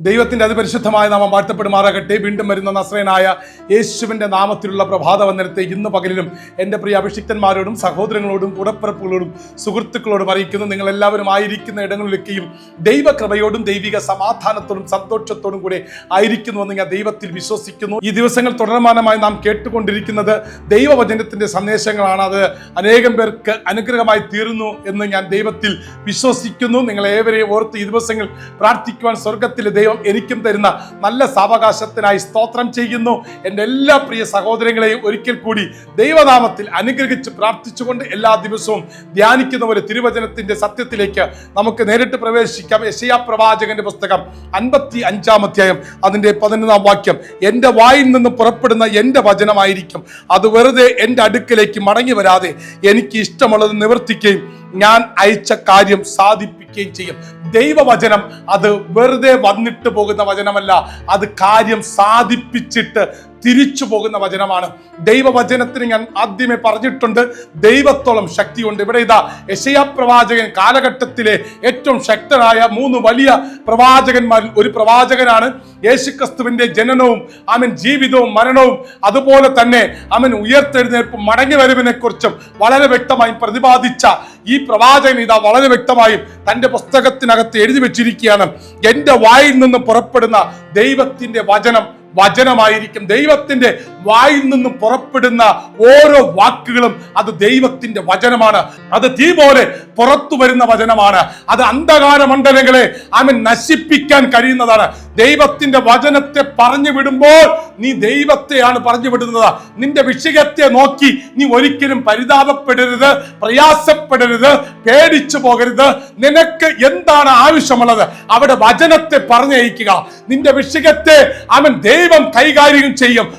ദൈവത്തിന്റെ അതിപരിശുദ്ധമായ നാമം വാഴ്ത്തപ്പെടുമാറാകട്ടെ. വീണ്ടും വരുന്ന നസ്രയനായ യേശുവിന്റെ നാമത്തിലുള്ള പ്രഭാത വന്ദനത്തെ ഇന്ന് പകലിലും എന്റെ പ്രിയ അഭിഷിക്തന്മാരോടും സഹോദരങ്ങളോടും കൂടപ്പിറപ്പുകളോടും സുഹൃത്തുക്കളോടും അറിയിക്കുന്നു. നിങ്ങൾ എല്ലാവരും ആയിരിക്കുന്ന ഇടങ്ങളിലൊക്കെയും ദൈവകൃപയോടും ദൈവിക സമാധാനത്തോടും സന്തോഷത്തോടും കൂടെ ആയിരിക്കുന്നുവെന്ന് ഞാൻ ദൈവത്തിൽ വിശ്വസിക്കുന്നു. ഈ ദിവസങ്ങൾ തുടർമാനമായി നാം കേട്ടുകൊണ്ടിരിക്കുന്നത് ദൈവവചനത്തിന്റെ സന്ദേശങ്ങളാണ്. അത് അനേകം പേർക്ക് അനുഗ്രഹമായി തീരുന്നു എന്ന് ഞാൻ ദൈവത്തിൽ വിശ്വസിക്കുന്നു. നിങ്ങൾ ഏവരെയും ഓർത്ത് ഈ ദിവസങ്ങൾ പ്രാർത്ഥിക്കുവാൻ സ്വർഗത്തിലെ ദൈവം എനിക്കും തരുന്ന നല്ല സാവകാശത്തിനായി സ്തോത്രം ചെയ്യുന്നു. എന്റെ എല്ലാ പ്രിയ സഹോദരങ്ങളെയും ഒരിക്കൽ കൂടി ദൈവനാമത്തിൽ അനുഗ്രഹിച്ച് പ്രാർത്ഥിച്ചുകൊണ്ട് എല്ലാ ദിവസവും ധ്യാനിക്കുന്ന പോലെ തിരുവചനത്തിന്റെ സത്യത്തിലേക്ക് നമുക്ക് നേരിട്ട് പ്രവേശിക്കാം. യശയാ പ്രവാചകന്റെ പുസ്തകം അൻപത്തി അഞ്ചാം അധ്യായം അതിന്റെ പതിനൊന്നാം വാക്യം എന്റെ വായിൽ നിന്ന് പുറപ്പെടുന്ന എന്റെ വചനമായിരിക്കും. അത് വെറുതെ എന്റെ അടുക്കലേക്ക് മടങ്ങി വരാതെ എനിക്ക് ഇഷ്ടമുള്ളത് നിവർത്തിക്കുകയും ഞാൻ അയച്ച കാര്യം സാധിപ്പിക്കുകയും ചെയ്യും. ദൈവവചനം അത് വെറുതെ വന്നിട്ട് പോകുന്ന വചനമല്ല. അത് കാര്യം സാധിപ്പിച്ചിട്ട് തിരിച്ചു പോകുന്ന വചനമാണ്. ദൈവവചനത്തിന് ഞാൻ ആദ്യമേ പറഞ്ഞിട്ടുണ്ട് ദൈവത്തോളം ശക്തിയുണ്ട്. ഇവിടെ ഇതാ യശയാ പ്രവാചകൻ കാലഘട്ടത്തിലെ ഏറ്റവും ശക്തനായ മൂന്ന് വലിയ പ്രവാചകന്മാരിൽ ഒരു പ്രവാചകനാണ്. യേശുക്രിസ്തുവിന്റെ ജനനവും അവൻ ജീവിതവും മരണവും അതുപോലെ തന്നെ അവൻ ഉയർത്തെഴുന്നേൽപ്പും മടങ്ങി വരവിനെ കുറിച്ചും വളരെ വ്യക്തമായും പ്രതിപാദിച്ച ഈ പ്രവാചകൻ ഇതാ വളരെ വ്യക്തമായും തന്റെ പുസ്തകത്തിനകത്ത് എഴുതി വെച്ചിരിക്കുകയാണ്. എന്റെ വായിൽ നിന്ന് പുറപ്പെടുന്ന ദൈവത്തിന്റെ വചനം വചനമായിരിക്കും ദൈവത്തിന്റെ വായിൽ നിന്ന് പുറപ്പെടുന്ന ഓരോ വാക്കുകളും അത് ദൈവത്തിന്റെ വചനമാണ്. അത് തീ പോലെ പുറത്തു വരുന്ന വചനമാണ്. അത് അന്ധകാര മണ്ഡലങ്ങളെ അവൻ നശിപ്പിക്കാൻ കഴിയുന്നതാണ്. ദൈവത്തിന്റെ വചനത്തെ പറഞ്ഞു വിടുമ്പോൾ നീ ദൈവത്തെയാണ് പറഞ്ഞു വിടുന്നത്. നിന്റെ വിഷയത്തെ നോക്കി നീ ഒരിക്കലും പരിതാപപ്പെടരുത് പ്രയാസപ്പെടരുത് പേടിച്ചു പോകരുത്. നിനക്ക് എന്താണ് ആവശ്യമുള്ളത്? അവിടെ വചനത്തെ പറഞ്ഞയക്കുക. നിന്റെ വിഷയത്തെ അവൻ ദൈവം കൈകാര്യം ചെയ്യും.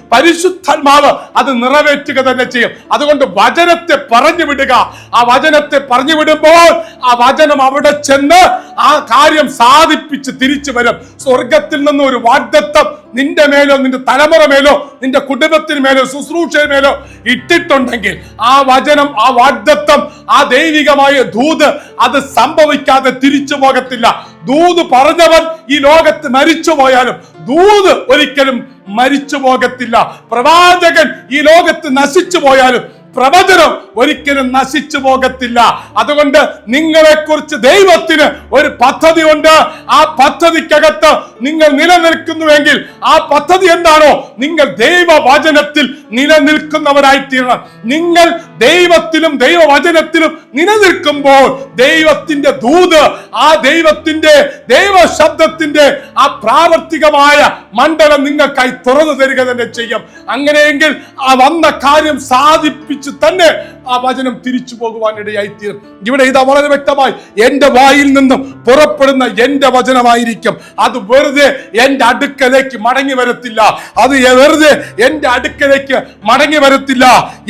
പരിശുദ്ധാത്മാവ് അത് നിറവേറ്റുക തന്നെ ചെയ്യും. അതുകൊണ്ട് വചനത്തെ പറഞ്ഞു വിടുക. ആ വചനത്തെ പറഞ്ഞു വിടുമ്പോൾ ആ വചനം അവിടെ ചെന്ന് ആ കാര്യം സാധിപ്പിച്ച് തിരിച്ചു വരും. സ്വർഗത്തിൽ നിന്ന് ഒരു വാഗ്ദത്വം നിന്റെ മേലോ നിന്റെ തലമുറ മേലോ നിന്റെ കുടുംബത്തിന് മേലോ ശുശ്രൂഷയുടെ മേലോ ഇട്ടിട്ടുണ്ടെങ്കിൽ ആ വചനം ആ വാഗ്ദത്വം ആ ദൈവികമായ ദൂത് അത് സംഭവിക്കാതെ തിരിച്ചു പോകത്തില്ല. ദൂത് പറഞ്ഞവൻ ഈ ലോകത്ത് മരിച്ചു പോയാലും ദൂത് ഒരിക്കലും മരിച്ചു പോകത്തില്ല. പ്രവാചകൻ ഈ ലോകത്ത് നശിച്ചു പോയാലും പ്രവചനം ഒരിക്കലും നശിച്ചു പോകത്തില്ല. അതുകൊണ്ട് നിങ്ങളെക്കുറിച്ച് ദൈവത്തിന് ഒരു പദ്ധതി ഉണ്ട് ആ പദ്ധതിക്കകത്ത് നിങ്ങൾ നിലനിൽക്കുന്നുവെങ്കിൽ ആ പദ്ധതി എന്താണോ നിങ്ങൾ ദൈവവചനത്തിൽ നിലനിൽക്കുന്നവരായി തീരണം നിങ്ങൾ ദൈവത്തിലും ദൈവവചനത്തിലും നിലനിൽക്കുമ്പോൾ ദൈവത്തിന്റെ ദൂത് ആ ദൈവത്തിന്റെ ദൈവശബ്ദത്തിന്റെ ആ പ്രാവർത്തികമായ മണ്ഡലം നിങ്ങൾക്കായി തുറന്നു തരിക തന്നെ ചെയ്യും. അങ്ങനെയെങ്കിൽ ആ വന്ന കാര്യം സാധിപ്പിച്ച് തന്നെ ആ വചനം തിരിച്ചു പോകുവാൻ ഇടയായിത്തീരും ഇവിടെ ഇതാ വളരെ വ്യക്തമായി എന്റെ വായിൽ നിന്നും പുറപ്പെടുന്ന എന്റെ വചനമായിരിക്കും. അത് വെറുതെ എന്റെ അടുക്കലേക്ക് മടങ്ങി വരത്തില്ല. അത് വെറുതെ എന്റെ അടുക്കലേക്ക് മടങ്ങി വരത്തില്ല.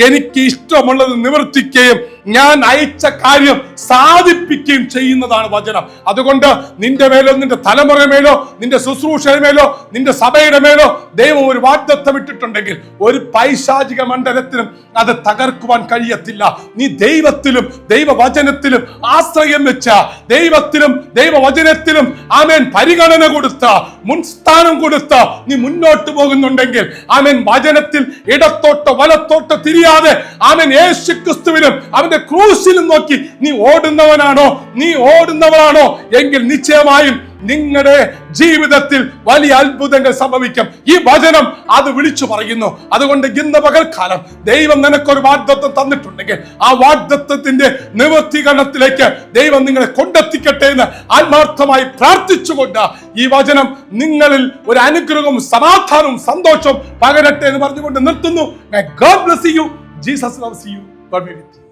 എനിക്ക് ഇഷ്ടമുള്ളത് നിവർത്തിക്കുകയും ഞാൻ അയച്ച കാര്യം സാധിപ്പിക്കുകയും ചെയ്യുന്നതാണ് വചനം. അതുകൊണ്ട് നിന്റെ മേലോ നിന്റെ തലമുറ മേലോ നിന്റെ ശുശ്രൂഷയുടെ മേലോ നിന്റെ സഭയുടെ മേലോ ദൈവം ഒരു വാഗ്ദത്തം ഇട്ടിട്ടുണ്ടെങ്കിൽ ഒരു പൈശാചിക മണ്ഡലത്തിനും അത് തകർക്കുവാൻ കഴിയത്തില്ല. നീ ദൈവത്തിലും ദൈവവചനത്തിലും ആശ്രയം വെച്ച ദൈവത്തിലും ദൈവവചനത്തിലും ആമേൻ പരിഗണന കൊടുത്ത മുൻസ്ഥാനം കൊടുത്ത നീ മുന്നോട്ട് പോകുന്നുണ്ടെങ്കിൽ ആമേൻ വചനത്തിൽ ഇടത്തോട്ടോ വലത്തോട്ടോ തിരിയാതെ ആമേൻ യേശു ക്രിസ്തുവിലും അവന്റെ ക്രൂശിലും നോക്കി നീ ഓടുന്നവനാണോ? നീ ഓടുന്നവനാണോ എങ്കിൽ നിശ്ചയമായും നിങ്ങളുടെ ജീവിതത്തിൽ വലിയ അത്ഭുതങ്ങൾ സംഭവിക്കും. ഈ വചനം അത് വിളിച്ചു പറയുന്നു. അതുകൊണ്ട് ഇന്ന് പകൽക്കാലം ദൈവം നിനക്കൊരു വാഗ്ദത്വം തന്നിട്ടുണ്ടെങ്കിൽ ആ വാഗ്ദത്വത്തിന്റെ നിവർത്തീകരണത്തിലേക്ക് ദൈവം നിങ്ങളെ കൊണ്ടെത്തിക്കട്ടെ എന്ന് ആത്മാർത്ഥമായി പ്രാർത്ഥിച്ചുകൊണ്ട് ഈ വചനം നിങ്ങളിൽ ഒരു അനുഗ്രഹവും സമാധാനവും സന്തോഷവും പകരട്ടെ എന്ന് പറഞ്ഞുകൊണ്ട് നിർത്തുന്നു. God bless you Jesus loves you God be with